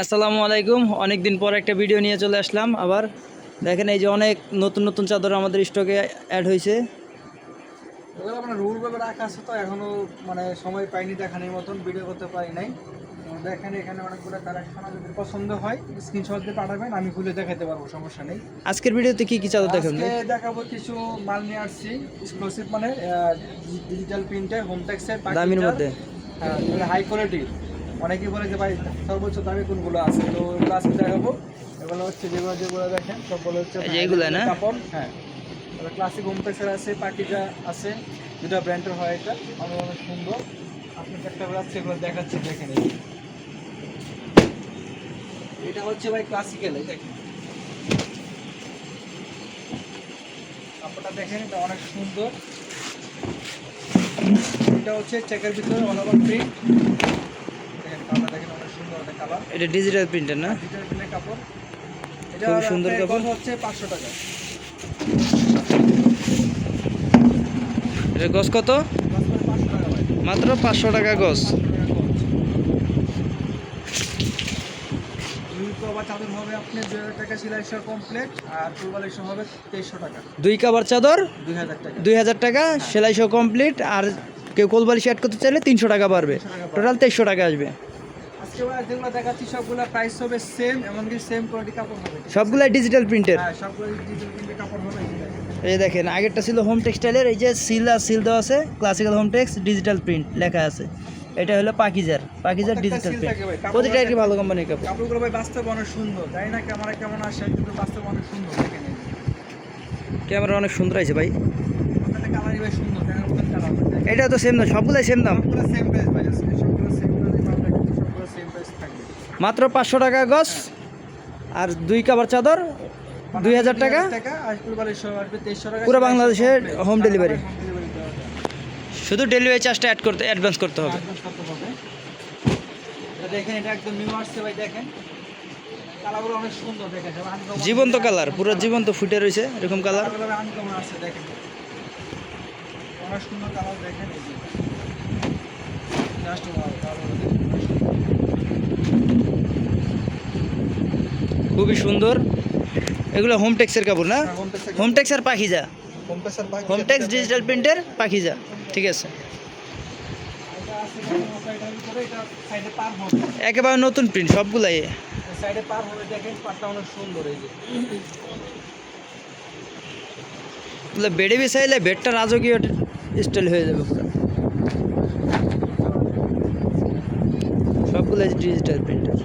আসসালামু আলাইকুম। অনেক দিন পর একটা ভিডিও নিয়ে চলে আসলাম আবার। দেখেন এই যে অনেক নতুন নতুন চাদর আমাদের স্টকে অ্যাড হয়েছে। আপনার রুল ভাবে রাখা আছে তো এখনও মানে সময় পাইনি দেখানোর মতন ভিডিও করতে পারি নাই। দেখেন এখানে অনেকগুলো কালেকশন যদি পছন্দ হয় স্ক্রিনশট দিয়ে পাঠাবেন আমি খুলে দেখাতে পারব সমস্যা নেই। আজকের ভিডিওতে কি কি চাদর দেখাবেন দেখাবো কিছু মাল নিয়ে আসছি এক্সক্লুসিভ মানে ডিজিটাল প্রিন্টে হোম টেক্সের দামির মধ্যে। হাই কোয়ালিটি অনেকেই বলে যে ভাই সর্বোচ্চ দামি কোনগুলো আছে? তো ওগুলো আজকে দেখাবো। এগুলো হচ্ছে যেগুলো যেগুলো দেখেন সবগুলো হচ্ছে এগুলো না? কাপড় হ্যাঁ। ক্লাসিক হোম টেক্সের আছে পার্টিটা আছে দুটা ব্র্যান্ডের হয় এটা। আমার অনেক সুন্দর। আপনি একটা আছে এগুলো দেখাচ্ছি দেখেন। এটা হচ্ছে ভাই ক্লাসিক্যাল এই দেখেন। কাপড়টা দেখেন এটা অনেক সুন্দর। এটা হচ্ছে চেকের ভিতরে অল ওভার প্রিন্ট দেখেন কাপড়টা দেখেন অনেক সুন্দর একটা কালার এটা ডিজিটাল প্রিন্টার না? ডিজিটাল কাপড়। এটা খুবই সুন্দর কাপড়। হচ্ছে পাঁচশো টাকা। এটা গছ কত? মাত্র পাঁচশো টাকা গছ দুই চাদর দুই হাজার টাকা সেলাই সহ কমপ্লিট আর ফুলবালি সহ হবে তেইশশো টাকা। দুই কাবার চাদর? দুই হাজার টাকা। দুই হাজার টাকা সেলাই সহ কমপ্লিট আর কেউ করতে চাইলে তিনশো টাকা পারবে টোটাল তেইশশো টাকা আসবে। যেগুলো দেখাচ্ছি সবগুলো প্রাইস হবে সেম এমনকি সেম কোয়ালিটি কাপড় হবে। ডিজিটাল প্রিন্টের হ্যাঁ সবগুলো ডিজিটাল প্রিন্টের কাপড় হবে এই দেখেন। আগেরটা ছিল হোম টেক্সটাইলের এই যে সিল আর সিল দেওয়া আছে Classical Home Tex digital print লেখা আছে। এটা হলো পাকিজার পাকিজার ডিজিটাল প্রিন্ট প্রতিটা থাকে। একটি ভালো কোম্পানির কাপড়। কাপড়গুলো ভাই বাস্তব অনেক সুন্দর তাই না? ক্যামেরা কেমন আসে কিন্তু বাস্তব অনেক সুন্দর দেখেন ক্যামেরা অনেক সুন্দর আছে ভাই। কালারই ভাই সুন্দর এটা তো সেম না সবগুলাই সেম দাম। সেম প্রাইস ভাই আজকে সবগুলো সেম প্রাইস পাবেন সবগুলো সেম প্রাইস থাকবে মাত্র পাঁচশো টাকা গজ আর দুই কাবার চাদর দুই হাজার টাকা। টাকা আর কুরবানির সময় আসবে 2300 টাকা পুরো বাংলাদেশে হোম ডেলিভারি শুধু ডেলিভারি চার্জটা অ্যাড করতে অ্যাডভান্স করতে হবে দেখেন এটা একদম নিউ আসছে ভাই দেখেন। কালারগুলো অনেক সুন্দর দেখেন জীবন্ত কালার পুরো জীবন্ত ফুটে রয়েছে এরকম কালার কালারগুলো আনকমন আছে দেখেন। অনেক সুন্দর কালার দেখেন জাস্ট খুবই সুন্দর। এগুলো হোম টেক্সের কাপড় না? হোম টেক্স হোম টেক্স আর পাখিজা। হোম টেক্স আর বাকি হোম ডিজিটাল প্রিন্টের পাখিজা। ঠিক আছে। একেবারে নতুন প্রিন্ট সবগুলাই। সাইডে পার হবে দেখেন পারটা অনেক সুন্দর এই যে। বেডে বিছাইলে বেডটা রাজকীয় স্টাইল হয়ে যাবে পুরো। সবগুলো ডিজিটাল প্রিন্টার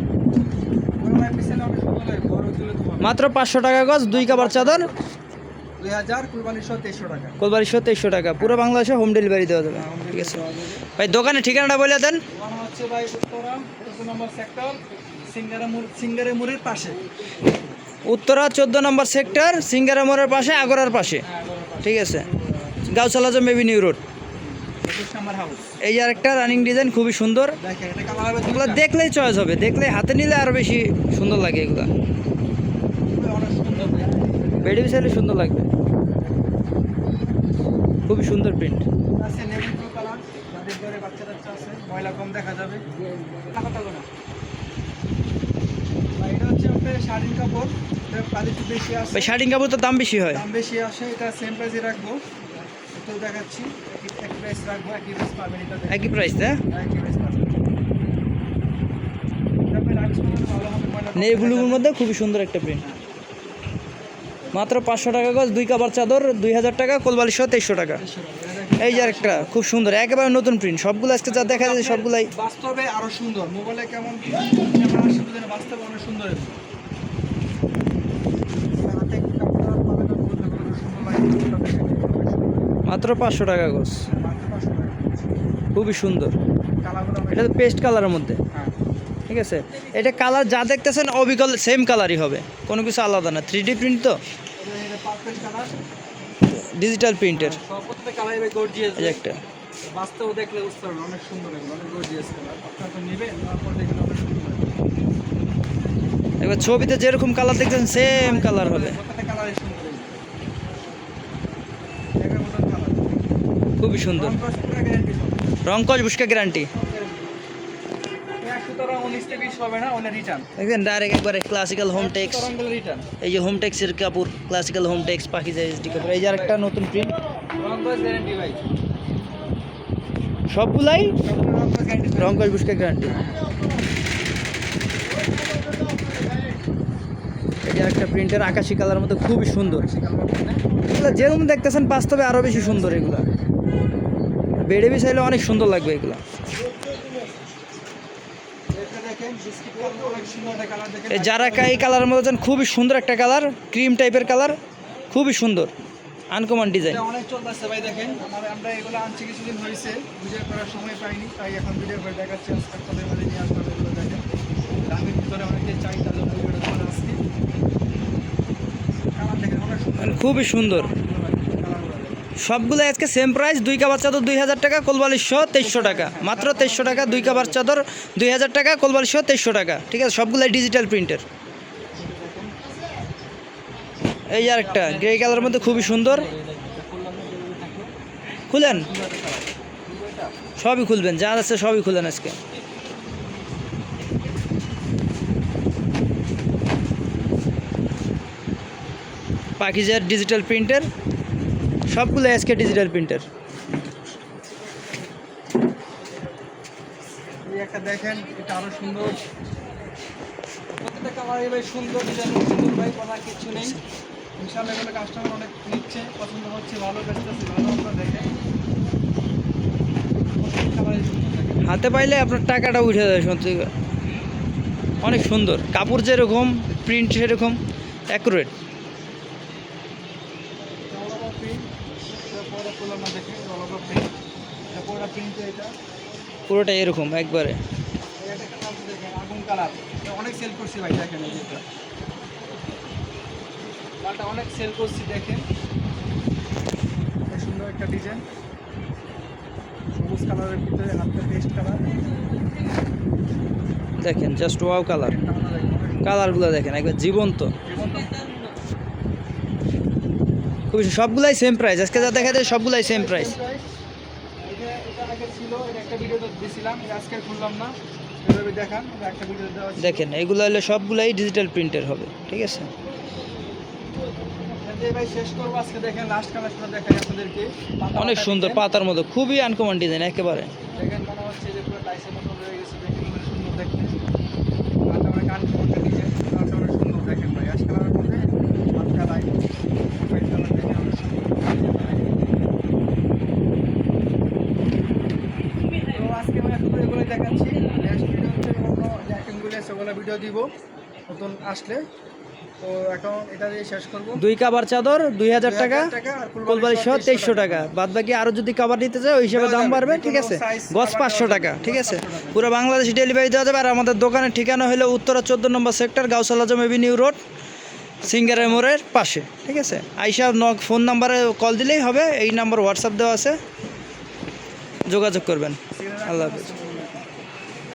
মাত্র পাঁচশো টাকা গজ দুই কাবার চাদর। কোলবাড়িশো তেইশশো টাকা। পুরো বাংলাদেশে হোম ডেলিভারি দেওয়া যাবে। ঠিক আছে। ভাই দোকানের ঠিকানাটা বলে দেন। উত্তরা চোদ্দ নম্বর সেক্টর সিঙ্গারা মোড় সিঙ্গারে মোড়ের পাশে। উত্তরা চোদ্দ নম্বর সেক্টর সিঙ্গারা মোড়ের পাশে আগরার পাশে। ঠিক আছে। গাউসালা জম এভিনিউ রোড এই যে আরেকটা রানিং ডিজাইন খুবই সুন্দর। এগুলো দেখলেই চয়েস হবে। দেখলে হাতে নিলে আরও বেশি সুন্দর লাগে এগুলো। বেডে সুন্দর। লাগবে। খুবই সুন্দর প্রিন্ট শাড়ির কাপড় তো দাম বেশি হয়। দাম বেশি আসে এটা সেম প্রাইসে রাখব। তো দেখাচ্ছি। প্রাইস রাখব একই প্রাইস পাবেন এটা একই প্রাইস না একই প্রাইস পাবেন নেই ব্লুর মধ্যে খুবই সুন্দর একটা প্রিন্ট মাত্র পাঁচশো টাকা গজ দুই কাবার চাদর দুই হাজার টাকা কোলবালিশশো তেইশশো টাকা। এই যে আরেকটা খুব সুন্দর একেবারে নতুন প্রিন্ট সবগুলো আজকে যা দেখা যায় সবগুলাই বাস্তবে আরও সুন্দর মোবাইলে কেমন বাস্তবে অনেক সুন্দর। মাত্র পাঁচশো টাকা গজ মাত্র 500 টাকা। খুবই সুন্দর। এটা তো পেস্ট কালারের মধ্যে। হ্যাঁ। ঠিক আছে? এটা কালার যা দেখতেছেন অবিকল সেম কালারই হবে। কোনো কিছু আলাদা না। থ্রি প্রিন্ট তো। ডিজিটাল প্রিন্টের। একটা। বাস্তবে দেখলে বুঝতে পারবেন অনেক সুন্দর এগুলো অনেক গর্জিয়াস কালার আপনারা তো নেবেন নেওয়ার দেখলে অনেক সুন্দর এবার ছবিতে যেরকম কালার দেখছেন সেম কালার হবে। খুবই সুন্দর। রং কস গ্যারান্টি সব রং কস বুসকা গ্যারান্টি ডাইরেক্ট একবারে ক্লাসিক্যাল হোম টেক্স এই যে হোম টেক্সের হোম টেক্স এই যে নতুন প্রিন্ট সবগুলাই গ্যারান্টি একটা প্রিন্টের আকাশি কালার মধ্যে খুবই সুন্দর। এগুলো যেরকম দেখতেছেন, বাস্তবে আরও বেশি সুন্দর এগুলা। বেড়ে চাইলে অনেক সুন্দর লাগবে এগুলো। কালার কালার যারা এই কালারের মধ্যে আছেন, খুবই সুন্দর একটা কালার ক্রিম টাইপের কালার খুবই সুন্দর আনকমন ডিজাইন। অনেক চলতেছে ভাই দেখেন আমরা এগুলো আনছি কিছুদিন হয়েছে ভিডিও করার সময় পাইনি তাই এখন ভিডিও করে দেখাচ্ছি আজকে আপনাদের মাঝে নিয়ে আসলাম এগুলো দেখেন। দামের ভিতরে অনেকে চাই তার ভিডিওটা করে আসছি কালার দেখেন অনেক সুন্দর। খুবই সুন্দর। সবগুলো আজকে সেম প্রাইস দুই কাবার চাদর দুই হাজার টাকা কোলবালিশশো তেইশশো টাকা। মাত্র তেইশশো টাকা, দুই কাবার চাদর দুই হাজার টাকা কোলবালিশশো তেইশশো টাকা। ঠিক আছে সবগুলাই ডিজিটাল প্রিন্টের এই যে আরেকটা গ্রে কালারের মধ্যে খুবই সুন্দর। খুলেন? সবই খুলবেন, যা আছে সবই খুলেন আজকে। পাখিজার ডিজিটাল প্রিন্টের সবগুলো আজকে ডিজিটাল প্রিন্টের একটা দেখেন এটা আরও সুন্দর। প্রত্যেকটা কালারই ভাই সুন্দর ডিজাইন সুন্দর ভাই কিছু নেই। ইনশাআল্লাহ এগুলো কাস্টমার অনেক নিচ্ছে পছন্দ হচ্ছে ভালো বেচতেছে ভালো আমরা দেখেন প্রত্যেকটা কালারই সুন্দর দেখেন হাতে পাইলে আপনার টাকাটা উঠে যায় সত্যি অনেক সুন্দর। কাপড় যেরকম প্রিন্ট সেরকম অ্যাকুরেট অলওভার প্রিন্ট তারপরে তুলনা দেখেন অলওভার প্রিন্ট তারপরে প্রিন্ট এটা পুরোটা এরকম একবারে। কালার দেখেন আগুন কালার অনেক সেল করছি ভাই দেখেন যেটা অনেক সেল করছি দেখেন। সুন্দর একটা ডিজাইন সবুজ কালারের ভিতরে পেস্ট কালার দেখেন জাস্ট ওয়াও কালার কালারগুলো দেখেন একবার জীবন্ত। জীবন্ত। খুবই সবগুলাই সেম প্রাইস আজকে যা দেখা যায় সবগুলাই সেম প্রাইস দেখান, এগুলো হলে সবগুলাই ডিজিটাল প্রিন্টের হবে, ঠিক আছে? অনেক সুন্দর। পাতার মতো, খুবই আনকমন ডিজাইন একেবারে। দেখেন মনে হচ্ছে যে পুরো টাইসের মতো রয়ে গেছে দেখেন অনেক সুন্দর দেখতে পাতা অনেক আনকমন ডিজাইন পাতা অনেক সুন্দর দেখেন ভাই আজকাল আমার মধ্যে হালকা লাইট হোয়াইট কালার দেখেন অনেক সুন্দর তো এগুলোই দেখাচ্ছি। নেক্সট ভিডিও হচ্ছে অন্য যে আইটেমগুলো ওগুলো ভিডিও দিব। নতুন আসলে। তো এখন এটা দিয়ে শেষ করব। দুই কাবার চাদর দুই হাজার টাকা আর সহ তেইশশো টাকা। বাদ বাকি আরও যদি কাবার নিতে চায় ওই হিসাবে দাম বাড়বে ঠিক আছে? cover পাঁচশো টাকা ঠিক আছে? 500 টাকা। পুরো বাংলাদেশে ডেলিভারি দেওয়া যাবে। আর আমাদের দোকানের ঠিকানা হলো উত্তরা চোদ্দ number sector Gausul Azam avenue road সিঙ্গারের মোড়ের পাশে ঠিক আছে? আইসা নক ফোন নাম্বারে কল দিলেই হবে। এই নাম্বার হোয়াটসঅ্যাপ দেওয়া আছে। যোগাযোগ করবেন। আল্লাহ হাফিজ।